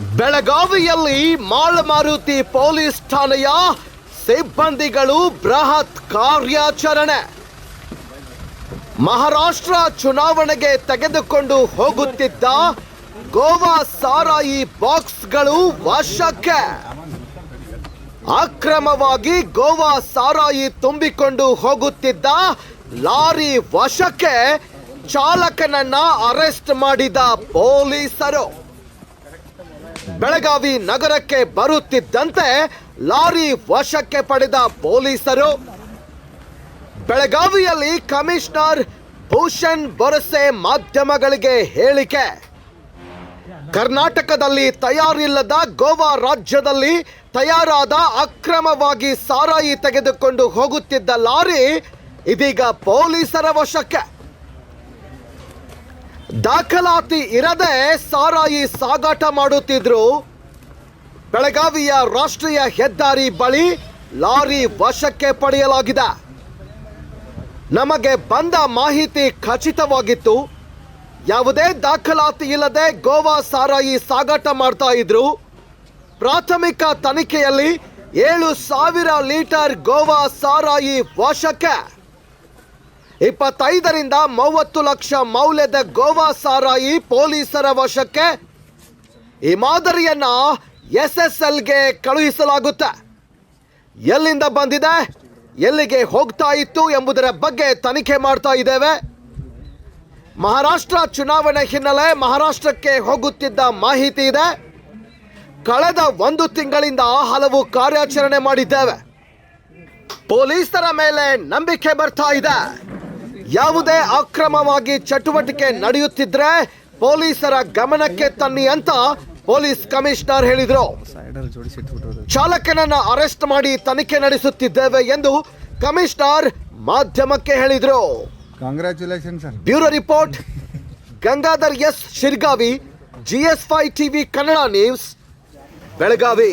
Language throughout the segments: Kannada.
ಬೆಳಗಾವಿಯಲ್ಲಿ ಮಾಳಮಾರುತಿ ಪೊಲೀಸ್ ಠಾಣೆಯ ಸಿಬ್ಬಂದಿಗಳು ಬೃಹತ್ ಕಾರ್ಯಾಚರಣೆ. ಮಹಾರಾಷ್ಟ್ರ ಚುನಾವಣೆಗೆ ತೆಗೆದುಕೊಂಡು ಹೋಗುತ್ತಿದ್ದ ಗೋವಾ ಸಾರಾಯಿ ಬಾಕ್ಸ್ಗಳು ವಶಕ್ಕೆ. ಅಕ್ರಮವಾಗಿ ಗೋವಾ ಸಾರಾಯಿ ತುಂಬಿಕೊಂಡು ಹೋಗುತ್ತಿದ್ದ ಲಾರಿ ವಶಕ್ಕೆ ಚಾಲಕನನ್ನ ಅರೆಸ್ಟ್ ಮಾಡಿದ ಪೊಲೀಸರು. ಬೆಳಗಾವಿ ನಗರಕ್ಕೆ ಬರುತ್ತಿದ್ದಂತೆ ಲಾರಿ ವಶಕ್ಕೆ ಪಡೆದ ಪೊಲೀಸರು. ಬೆಳಗಾವಿಯಲ್ಲಿ ಕಮಿಷನರ್ ಭೂಷಣ್ ಬೊರಸೆ ಮಾಧ್ಯಮಗಳಿಗೆ ಹೇಳಿಕೆ. ಕರ್ನಾಟಕದಲ್ಲಿ ತಯಾರಿಲ್ಲದ ಗೋವಾ ರಾಜ್ಯದಲ್ಲಿ ತಯಾರಾದ ಅಕ್ರಮವಾಗಿ ಸಾರಾಯಿ ತೆಗೆದುಕೊಂಡು ಹೋಗುತ್ತಿದ್ದ ಲಾರಿ ಇದೀಗ ಪೊಲೀಸರ ವಶಕ್ಕೆ. ದಾಖಲಾತಿ ಇರದೆ ಸಾರಾಯಿ ಸಾಗಾಟ ಮಾಡುತ್ತಿದ್ರು ಬೆಳಗಾವಿಯ ರಾಷ್ಟ್ರೀಯ ಹೆದ್ದಾರಿ ಬಳಿ ಲಾರಿ ವಶಕ್ಕೆ ಪಡೆಯಲಾಗಿದೆ. ನಮಗೆ ಬಂದ ಮಾಹಿತಿ ಖಚಿತವಾಗಿತ್ತು. ಯಾವುದೇ ದಾಖಲಾತಿ ಇಲ್ಲದೆ ಗೋವಾ ಸಾರಾಯಿ ಸಾಗಾಟ ಮಾಡ್ತಾ ಇದ್ರು. ಪ್ರಾಥಮಿಕ ತನಿಖೆಯಲ್ಲಿ ಏಳು ಸಾವಿರ ಲೀಟರ್ ಗೋವಾ ಸಾರಾಯಿ ವಶಕ್ಕೆ ಇಪ್ಪತ್ತೈದರಿಂದ ಮೂವತ್ತು ಲಕ್ಷ ಮೌಲ್ಯದ ಗೋವಾ ಸಾರಾಯಿ ಪೊಲೀಸರ ವಶಕ್ಕೆ ಈ ಮಾದರಿಯನ್ನ ಎಸ್ ಎಸ್ ಎಲ್ಗೆ ಕಳುಹಿಸಲಾಗುತ್ತೆ. ಎಲ್ಲಿಂದ ಬಂದಿದೆ, ಎಲ್ಲಿಗೆ ಹೋಗ್ತಾ ಇತ್ತು ಎಂಬುದರ ಬಗ್ಗೆ ತನಿಖೆ ಮಾಡ್ತಾ ಇದ್ದೇವೆ. ಮಹಾರಾಷ್ಟ್ರ ಚುನಾವಣೆ ಹಿನ್ನೆಲೆ ಮಹಾರಾಷ್ಟ್ರಕ್ಕೆ ಹೋಗುತ್ತಿದ್ದ ಮಾಹಿತಿ ಇದೆ. ಕಳೆದ ಒಂದು ತಿಂಗಳಿಂದ ಹಲವು ಕಾರ್ಯಾಚರಣೆ ಮಾಡಿದ್ದೇವೆ. ಪೊಲೀಸರ ಮೇಲೆ ನಂಬಿಕೆ ಬರ್ತಾ ಇದೆ. ಯಾವುದೇ ಅಕ್ರಮವಾಗಿ ಚಟುವಟಿಕೆ ನಡೆಯುತ್ತಿದ್ರೆ ಪೊಲೀಸರ ಗಮನಕ್ಕೆ ತನ್ನಿ ಅಂತ ಪೊಲೀಸ್ ಕಮಿಷನರ್ ಹೇಳಿದ್ರು. ಚಾಲಕನನ್ನ ಅರೆಸ್ಟ್ ಮಾಡಿ ತನಿಖೆ ನಡೆಸುತ್ತಿದ್ದೇವೆ ಎಂದು ಕಮಿಷನರ್ ಮಾಧ್ಯಮಕ್ಕೆ ಹೇಳಿದ್ರು. Bureau report Gangadhar S Shirgavi GS five TV Kannada news Belagavi.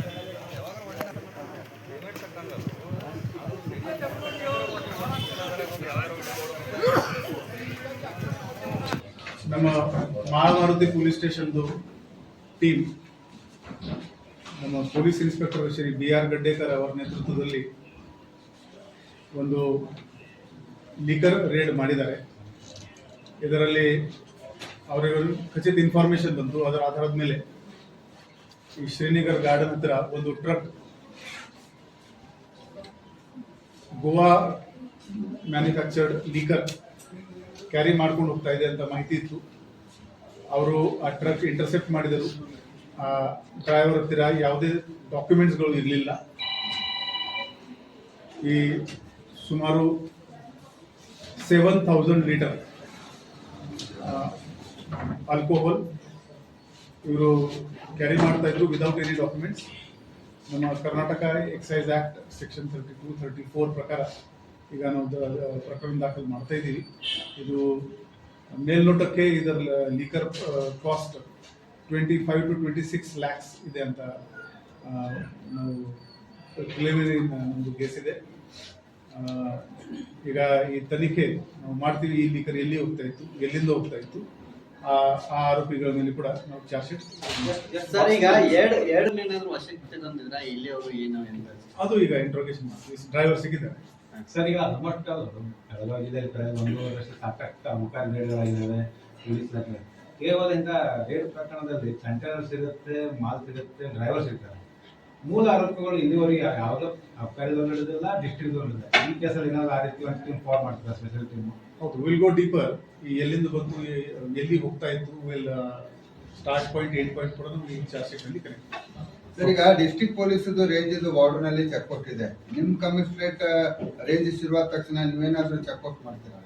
Mahamaruti police ಸ್ಟೇಷನ್ದು team, ನಮ್ಮ police inspector Shri B R Gaddekar ಅವರ ನೇತೃತ್ವದಲ್ಲಿ ಒಂದು ಲಿಕರ್ ರೇಡ್ ಮಾಡಿದ್ದಾರೆ. ಇದರಲ್ಲಿ ಅವರಿಗೆ ಖಚಿತ ಇನ್ಫಾರ್ಮೇಶನ್ ಬಂತು. ಅದರ ಆಧಾರದ ಮೇಲೆ ಈ ಶ್ರೀನಗರ್ ಗಾರ್ಡನ್ ಹತ್ರ ಒಂದು truck Goa manufactured liquor carry ಮಾಡ್ಕೊಂಡು ಹೋಗ್ತಾ ಇದೆ ಅಂತ ಮಾಹಿತಿ ಇತ್ತು. ಅವರು ಆ ಟ್ರಕ್ ಇಂಟರ್ಸೆಪ್ಟ್ ಮಾಡಿದರು. ಆ ಡ್ರೈವರ್ ಹತ್ತಿರ ಯಾವುದೇ ಡಾಕ್ಯುಮೆಂಟ್ಸ್ಗಳು ಇರಲಿಲ್ಲ. ಈ ಸುಮಾರು ಸೆವೆನ್ ಥೌಸಂಡ್ ಲೀಟರ್ ಆಲ್ಕೋಹಾಲ್ ಇವರು ಕ್ಯಾರಿ ಮಾಡ್ತಾ ಇದ್ರು ವಿದೌಟ್ ಎನಿ ಡಾಕ್ಯುಮೆಂಟ್ಸ್ ನಮ್ಮ Karnataka excise act section thirty two thirty four ಪ್ರಕಾರ ಈಗ ನಾವು ಪ್ರಕರಣ ದಾಖಲು ಮಾಡ್ತಾ ಇದ್ದೀವಿ. ಇದು ಮೇಲ್ನೋಟಕ್ಕೆ ಇದರ liquor cost twenty five to twenty six lakhs ಇದೆ ಅಂತ ನಾವು ಪ್ರಿಲಿಮಿನರಿ ನಮ್ಮದು ಕೇಸ್ ಇದೆ. ಈಗ ಈ ತನಿಖೆ ನಾವು ಮಾಡ್ತೀವಿ ಈ ಲೀಕರ್ ಎಲ್ಲಿ ಹೋಗ್ತಾ ಇತ್ತು ಎಲ್ಲಿಂದ ಹೋಗ್ತಾ ಇತ್ತು ಆ ಆ ಆರೋಪಿಗಳ ಮೇಲೆ ಕೂಡ ನಾವು ಚಾರ್ಜ್ ಶೀಟ್ ಅದು ಈಗ ಇಂಟ್ರೋಗೇಷನ್ ಮಾಡ್ತೀವಿ. ಡ್ರೈವರ್ ಸಿಕ್ಕಿದ್ದಾರೆ. ಸರ್ ಈಗ ಆಲ್ಮೋಸ್ಟ್ ಕಳೆದೋಗಿದೆ ಒಂದೂವರೆ ವರ್ಷ ಸಾಕಷ್ಟು ಅಮುಖ ರೇಡ್ಗಳಾಗಿದ್ದಾವೆ ಪೊಲೀಸ್ ದಾಖಲೆ ಕೇವಲ ಇಂಥ ರೇಡ್ ಪ್ರಕರಣದಲ್ಲಿ ಕಂಟೈನರ್ ಸಿಗುತ್ತೆ, ಮಾಲ್ ಸಿಗುತ್ತೆ, ಡ್ರೈವರ್ ಸಿಗ್ತಾರೆ. ಮೂಲ ಆರೋಪಗಳು ಇಲ್ಲಿವರೆಗೆ ಯಾವುದೋ ಅಬ್ಕಾರಿದವ್ರು ಹಿಡಿದಿಲ್ಲ ಡಿಸ್ಟ್ರಿಕ್ಟ್ ಹಿಡಿದಿಲ್ಲ ಈ ಕೇಸಲ್ಲಿ ಏನಾದ್ರು ಆ ರೀತಿ ಒಂದು ಟೀಮ್ ಫಾರ್ಮ್ ಮಾಡ್ತಾರೆ ಸ್ಪೆಷಲ್ ಟೀಮ್ ಹೌದು ವಿಲ್ ಗೋ ಡೀಪರ್ ಈ ಎಲ್ಲಿಂದ ಬಂತು ಎಲ್ಲಿ ಹೋಗ್ತಾ ಇತ್ತು will start point end point ಕೂಡ ನಮ್ಗೆ ಈ ಚಾರ್ಜ್ ಕನೆಕ್ಟ್ ಸರ್ ಈಗ ಡಿಸ್ಟ್ರಿಕ್ಟ್ ಪೊಲೀಸ್ ರೇಂಜ್ ವಾರ್ಡ್ನಲ್ಲಿ ಚೆಕ್ ಇದೆ. ನಿಮ್ ಕಮಿಷನರೇಟ್ ರೇಂಜ್ ಶುರುವಾದ ತಕ್ಷಣ ನೀವೇನಾದ್ರೂ ಚೆಕ್ಔಟ್ ಮಾಡ್ತೀರಾ?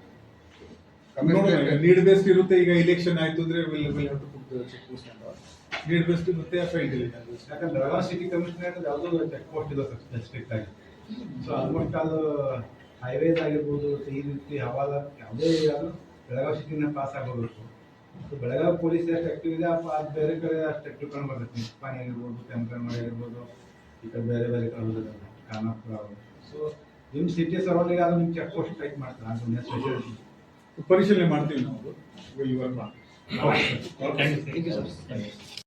Commissioner- ನೀಡ್ ಬೇಸ್ಡ್ ಇರುತ್ತೆ ಈಗ ಇಲೆಕ್ಷನ್ ಆಯ್ತು ಅಂದ್ರೆ will will have to put check post need based ಇರುತ್ತೆ ಫೈಲ್ ಯಾಕಂದ್ರೆ ಬೆಳಗಾವಿ ಸಿಟಿ ಕಮಿಷನರ್ ಯಾವುದೋ ಚೆಕ್ ಪೋಸ್ಟ್ ಇದೆ ಸರ್ ಸ್ಪೆಸಿಫಿಕ್ ಆಗಿ ಸೊ ಆಲ್ಮೋಸ್ಟ್ ಅದು ಹೈವೇಸ್ ಆಗಿರ್ಬೋದು ಈ ರೀತಿ ಹವಾಲ ಯಾವುದೇ ಆದರೂ ಬೆಳಗಾವಿ ಸಿಟಿನ ಪಾಸ್ ಆಗೋಬೇಕು ಬೆಳಗಾವಿ ಪೊಲೀಸ್ ಎಷ್ಟು ಆಕ್ಟಿವ್ ಇದೆ ಅಪ್ಪ ಅದು ಬೇರೆ ಕಡೆ ಅಷ್ಟು ಆಕ್ಟಿವ್ ಕಂಡು ಬರ್ತೈತಿ. ನಿಪ್ಪಾಣಿ ಆಗಿರ್ಬೋದು ಕೆಂಪನಮಡಿ ಆಗಿರ್ಬೋದು ಈ ಕಡೆ ಬೇರೆ ಬೇರೆ ಕಡೆ ಖಾನಾಪುರ ಸೊ ನಿಮ್ಮ ಸಿಟಿ ಸರೌಂಡಿಂಗ್ ಆದ್ರೂ ನಿಮ್ಮ ಚೆಕ್ ಪೋಸ್ಟ್ ಟೈಪ್ ಮಾಡ್ತಾರೆ ಅಂತ ಸ್ಪೆಷಲ್ ಪರಿಶೀಲನೆ ಮಾಡ್ತೀವಿ ನಾವು ವಿಲ್